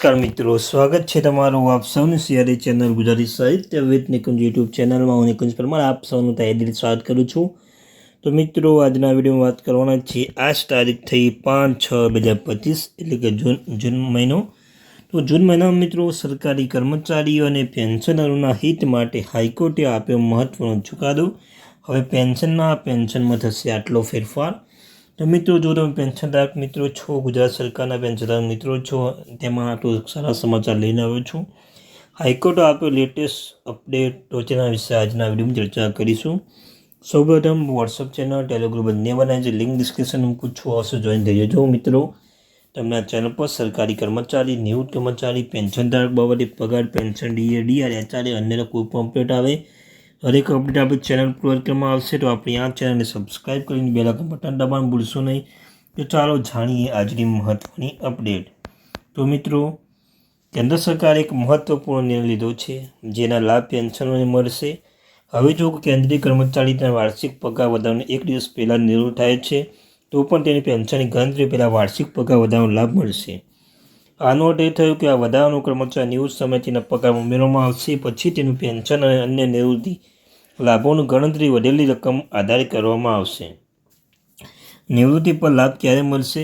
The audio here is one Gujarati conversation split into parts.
નમસ્કાર મિત્રો, સ્વાગત છે તમારું આપ સૌની સિયારી ચેનલ ગુજરાતી સાહિત્ય વિથ નિકુંજ યુટ્યુબ ચેનલમાં. હું નિકુંજ પરમાર, આપ સૌનું તહેદિલ સ્વાગત કરું છું. તો મિત્રો, આજના વિડીયોમાં વાત કરવાના છે આજ તારીખ થઈ પાંચ છ બે હજાર પચીસ, એટલે કે જૂન જૂન મહિનો. તો જૂન મહિનામાં મિત્રો, સરકારી કર્મચારીઓ અને પેન્શનરોના હિત માટે હાઈકોર્ટે આપ્યો મહત્વનો ચુકાદો. હવે પેન્શનના, પેન્શનમાં થશે આટલો ફેરફાર. તો મિત્રો, જો તમે પેન્શનધારક મિત્રો છો, ગુજરાત સરકારના પેન્શનધારક મિત્રો છો, તેમાં તો સારા સમાચાર લઈને આવ્યો છું. હાઈકોર્ટે આપ્યો લેટેસ્ટ અપડેટ તો વિશે આજના વિડીયોમાં ચર્ચા કરીશું. સૌપ્રથમ વોટ્સઅપ ચેનલ ટેલિગ્રુપ બંને બનાવી છે. લિંક ડિસ્ક્રિપ્શન મૂકું છું હશે જોઈન થઈ જજો મિત્રો. તમને આ ચેનલ પર સરકારી કર્મચારી, નિવૃત્ત કર્મચારી, પેન્શનધારક બાબતે પગાર, પેન્શન ડીએ ડીઆર એચઆરએ અન્યના કોઈ પણ અપડેટ આવે હરેક અપડેટ આપણી ચેનલ પર કરવામાં આવશે તો આપણી આ ચેનલને સબસ્ક્રાઈબ કરીને બેલ આઇકન બટન દબાણ ભૂલશો નહીં. તો ચાલો જાણીએ આજની મહત્ત્વની અપડેટ તો મિત્રો, કેન્દ્ર સરકારે એક મહત્ત્વપૂર્ણ નિર્ણય લીધો છે, જેના લાભ પેન્શનોને મળશે. હવે જો કેન્દ્રીય કર્મચારીના વાર્ષિક પગાર વધારવાનો એક દિવસ પહેલાં નિર્ણય થાય છે, તો પણ તેની પેન્શનની ગણતરી પહેલાં વાર્ષિક પગાર વધારવાનો લાભ મળશે. આનો એ થયો કે આ વધારાનો કર્મચારી નિવૃત્ત સમયે તેના પગાર ઉમેરવામાં આવશે. પછી તેનું પેન્શન અને અન્ય નિવૃત્તિ લાભોની ગણતરી વધેલી રકમ આધારિત કરવામાં આવશે. નિવૃત્તિ પર લાભ ક્યારે મળશે?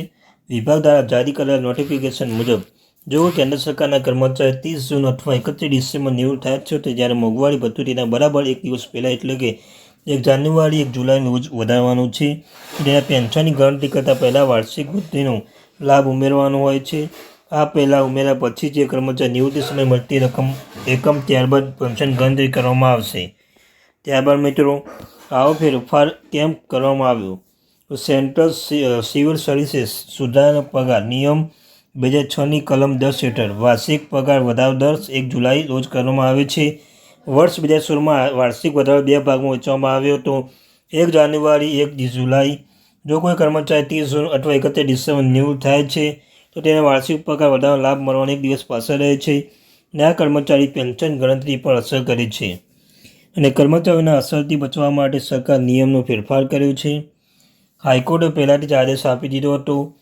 વિભાગ દ્વારા જારી કરેલા નોટિફિકેશન મુજબ, જો કેન્દ્ર સરકારના કર્મચારી ત્રીસ જૂન અથવા એકત્રીસ ડિસેમ્બર નિવૃત્ત થયા છે, તો જ્યારે મોંઘવારી ભથ્થું તેના બરાબર એક દિવસ પહેલાં એટલે કે એક જાન્યુઆરી, એક જુલાઈનું રોજ વધારવાનું છે. તેના પેન્શનની ગણતરી કરતાં પહેલાં વાર્ષિક વૃદ્ધિનો લાભ ઉમેરવાનો હોય છે. આ પહેલાં ઉમેર્યા પછી જે કર્મચારી નિવૃત્તિ સમયે મળતી રકમ, એકમ ત્યારબાદ પેન્શન ગણતરી કરવામાં આવશે. ત્યારબાદ મિત્રો, આવો ફેરફાર કેમ કરવામાં આવ્યો? તો સેન્ટ્રલ સિવિલ સર્વિસીસ સુધારાનો પગાર નિયમ બે હજાર છની કલમ દસ હેઠળ વાર્ષિક પગાર વધારો દર એક જુલાઈ રોજ કરવામાં આવે છે. વર્ષ બે હજાર સોળમાં વાર્ષિક વધારો બે ભાગમાં વેચવામાં આવ્યો હતો. એક જાન્યુઆરી, એક જુલાઈ. જો કોઈ કર્મચારી ત્રીસ જૂન અથવા એકત્રીસ ડિસેમ્બર નિવૃત્ત થાય છે તો તેને વાર્ષિક પગાર વધારવાનો લાભ મળવાનો એક દિવસ પાછળ રહે છે અને આ કર્મચારી પેન્શન ગણતરી પર અસર કરે છે. અને કર્મચારીઓના અસરથી બચવા માટે સરકાર નિયમનો ફેરફાર કર્યો છે. હાઈકોર્ટે પહેલાંથી જ આદેશ આપી દીધો હતો.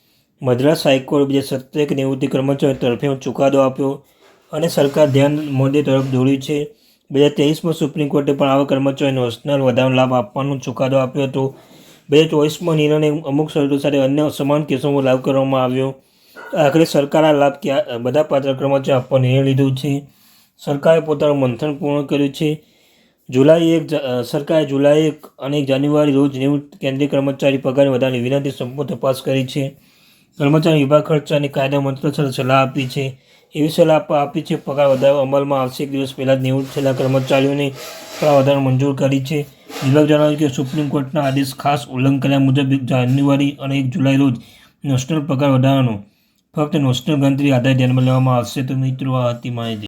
મદ્રાસ હાઈકોર્ટ બે હજાર સત્તર એક નિવૃત્તિ કર્મચારીઓ તરફે ચુકાદો આપ્યો અને સરકાર ધ્યાન મોદી તરફ દોડ્યું છે. બે હજાર તેવીસમાં સુપ્રીમ કોર્ટે પણ આવા કર્મચારીઓને ઓપ્શનલ વધારાનો લાભ આપવાનો ચુકાદો આપ્યો હતો. બે હજાર ચોવીસમાં નિર્ણય અમુક શરતો સાથે અન્ય સમાન કેસોમાં લાભ કરવામાં આવ્યો. આખરે સરકાર આ લાભ ક્યાં બધા પાત્ર કર્મચારીઓ આપવા નિર્ણય લીધો છે. સરકારે પોતાનું મંથન પૂર્ણ કર્યું છે. જુલાઈ એક સરકારે જુલાઈ એક અને જાન્યુઆરી રોજ નિવૃત્ત કેન્દ્રીય કર્મચારી પગાર વધારવાની વિનંતી સંપૂર્ણ તપાસ કરી છે. કર્મચારી વિભાગ ખર્ચાની કાયદા મંત્રાલય સલાહ આપી છે. એવી સલાહ આપી છે. પગાર વધારો અમલમાં આવશે. એક દિવસ પહેલાં જ થયેલા કર્મચારીઓને પગાર વધારો મંજૂર કરી છે. વિભાગ જણાવ્યું કે સુપ્રીમ કોર્ટના આદેશ ખાસ ઉલ્લંઘન કર્યા મુજબ જાન્યુઆરી અને એક જુલાઈ રોજ નેશનલ પગાર વધારવાનો ફક્ત નેશનલ ગણતરી આધારે ધ્યાનમાં લેવામાં આવશે તો મિત્રો આ હતી માહિતી